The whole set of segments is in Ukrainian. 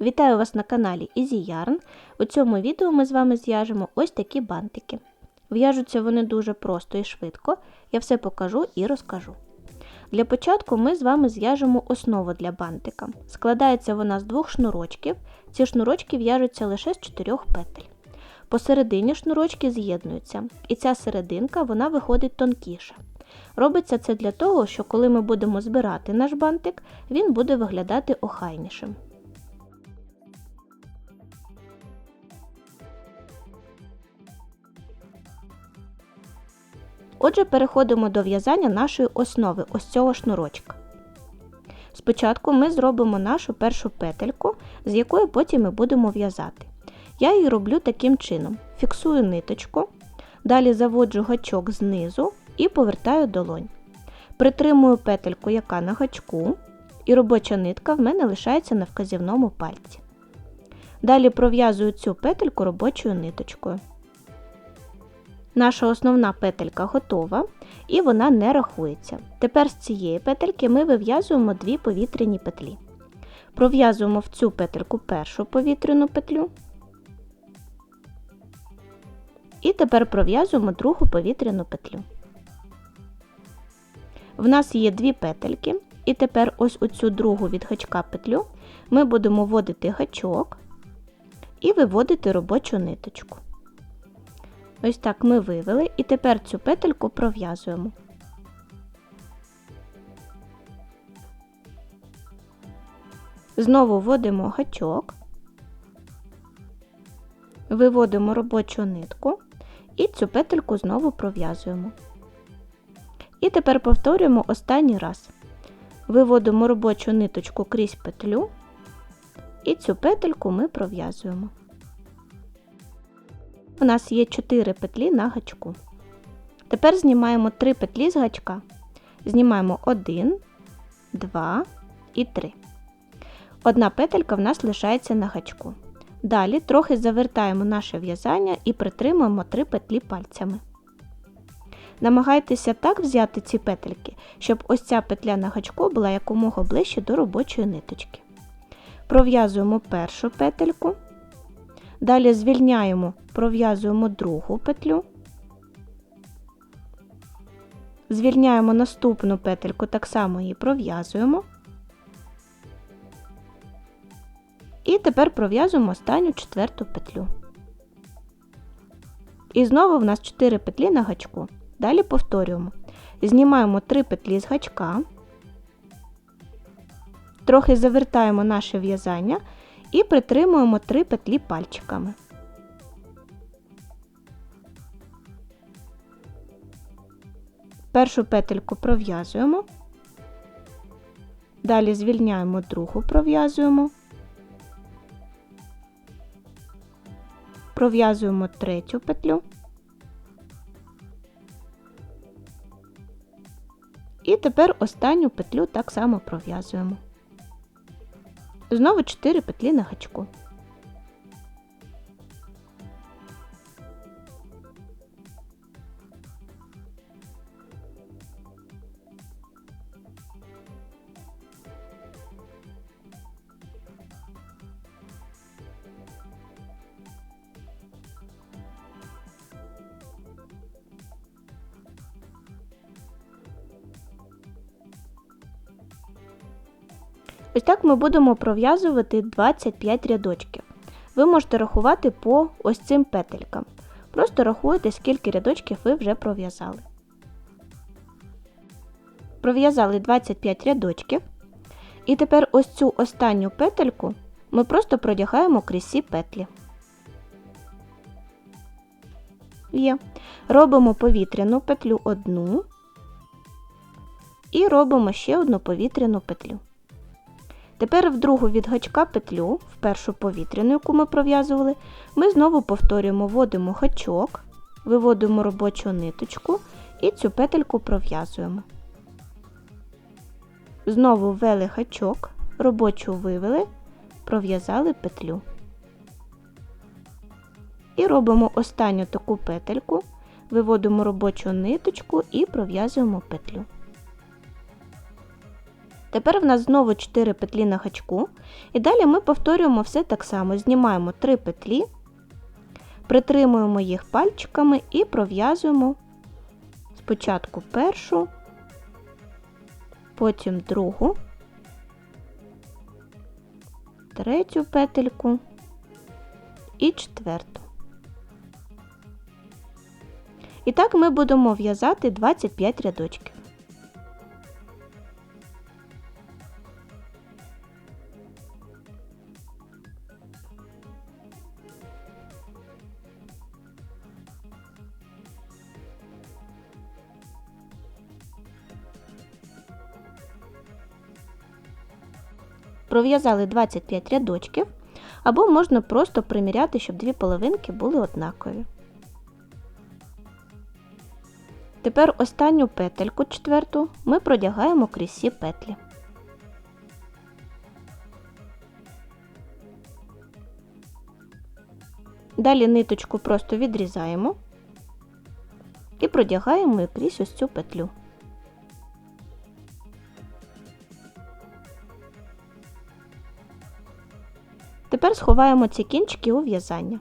Вітаю вас на каналі Easy Yarn. У цьому відео ми з вами зв'яжемо ось такі бантики. В'яжуться вони дуже просто і швидко, я все покажу і розкажу. Для початку ми з вами зв'яжемо основу для бантика. Складається вона з двох шнурочків, ці шнурочки в'яжуться лише з чотирьох петель. Посередині шнурочки з'єднуються, і ця серединка вона виходить тонкіша. Робиться це для того, що коли ми будемо збирати наш бантик, він буде виглядати охайнішим. Отже, переходимо до в'язання нашої основи ось цього шнурочка. Спочатку ми зробимо нашу першу петельку, з якої потім ми будемо в'язати. Я її роблю таким чином: фіксую ниточку, далі заводжу гачок знизу і повертаю долонь. Притримую петельку, яка на гачку, і робоча нитка в мене лишається на вказівному пальці. Далі пров'язую цю петельку робочою ниточкою. Наша основна петелька готова і вона не рахується. Тепер з цієї петельки ми вив'язуємо дві повітряні петлі. Пров'язуємо в цю петельку першу повітряну петлю. І тепер пров'язуємо другу повітряну петлю. В нас є дві петельки, і тепер ось у цю другу від гачка петлю ми будемо вводити гачок і виводити робочу ниточку. Ось так ми вивели, і тепер цю петельку пров'язуємо. Знову вводимо гачок, виводимо робочу нитку і цю петельку знову пров'язуємо. І тепер повторюємо останній раз. Виводимо робочу ниточку крізь петлю, і цю петельку ми пров'язуємо. У нас є 4 петлі на гачку. Тепер знімаємо 3 петлі з гачка. Знімаємо 1, 2 і 3. Одна петелька в нас лишається на гачку. Далі трохи завертаємо наше в'язання і притримуємо 3 петлі пальцями. Намагайтеся так взяти ці петельки, щоб ось ця петля на гачку була якомога ближче до робочої ниточки. Пров'язуємо першу петельку. Далі звільняємо, пров'язуємо другу петлю, звільняємо наступну петельку, так само її пров'язуємо. І тепер пров'язуємо останню четверту петлю. І знову в нас 4 петлі на гачку. Далі повторюємо. Знімаємо 3 петлі з гачка, трохи завертаємо наше в'язання і притримуємо 3 петлі пальчиками. Першу петельку пров'язуємо, далі звільняємо другу пров'язуємо, пров'язуємо третю петлю і тепер останню петлю так само пров'язуємо. Знову 4 петлі на гачку. Ось так ми будемо пров'язувати 25 рядочків. Ви можете рахувати по ось цим петелькам. Просто рахуєте, скільки рядочків ви вже пров'язали. Пров'язали 25 рядочків. І тепер ось цю останню петельку ми просто продягаємо крізь всі петлі. Є. Робимо повітряну петлю одну і робимо ще одну повітряну петлю. Тепер в другу від гачка петлю, в першу повітряну, яку ми пров'язували, ми знову повторюємо, вводимо гачок, виводимо робочу ниточку і цю петельку пров'язуємо. Знову ввели гачок, робочу вивели, пров'язали петлю. І робимо останню таку петельку, виводимо робочу ниточку і пров'язуємо петлю. Тепер в нас знову 4 петлі на гачку. І далі ми повторюємо все так само. Знімаємо 3 петлі, притримуємо їх пальчиками і пров'язуємо спочатку першу, потім другу, третю петельку і четверту. І так ми будемо в'язати 25 рядочків. Пров'язали 25 рядочків, або можна просто приміряти, щоб дві половинки були однакові. Тепер останню петельку четверту ми продягаємо крізь всі петлі. Далі ниточку просто відрізаємо і продягаємо крізь ось цю петлю. Тепер сховаємо ці кінчики у в'язання.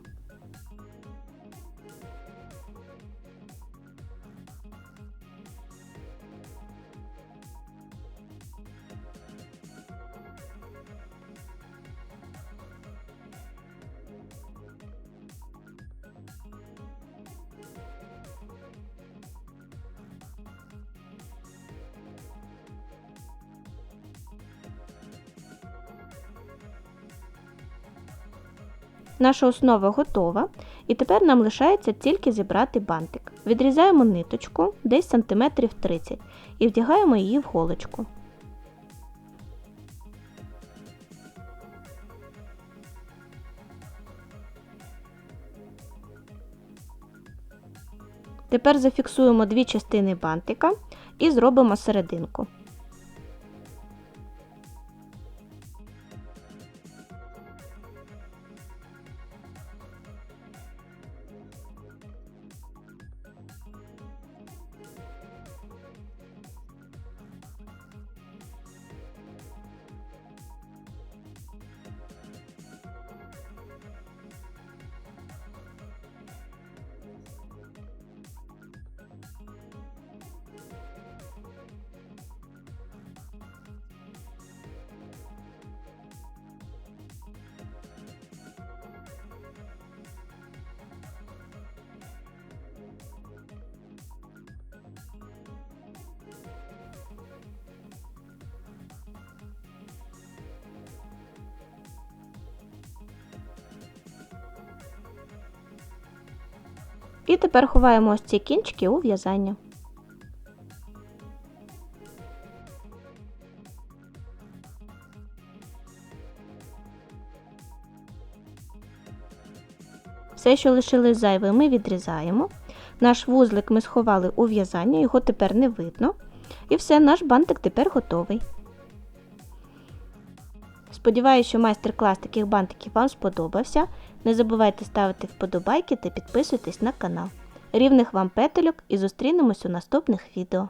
Наша основа готова, і тепер нам лишається тільки зібрати бантик. Відрізаємо ниточку десь сантиметрів 30 і вдягаємо її в голочку. Тепер зафіксуємо дві частини бантика і зробимо серединку. І тепер ховаємо ось ці кінчики у в'язання. Все, що лишили зайве, ми відрізаємо. Наш вузлик ми сховали у в'язання, його тепер не видно. І все, наш бантик тепер готовий. Сподіваюся, що майстер-клас таких бантиків вам сподобався. Не забувайте ставити вподобайки та підписуйтесь на канал. Рівних вам петельок і зустрінемось у наступних відео.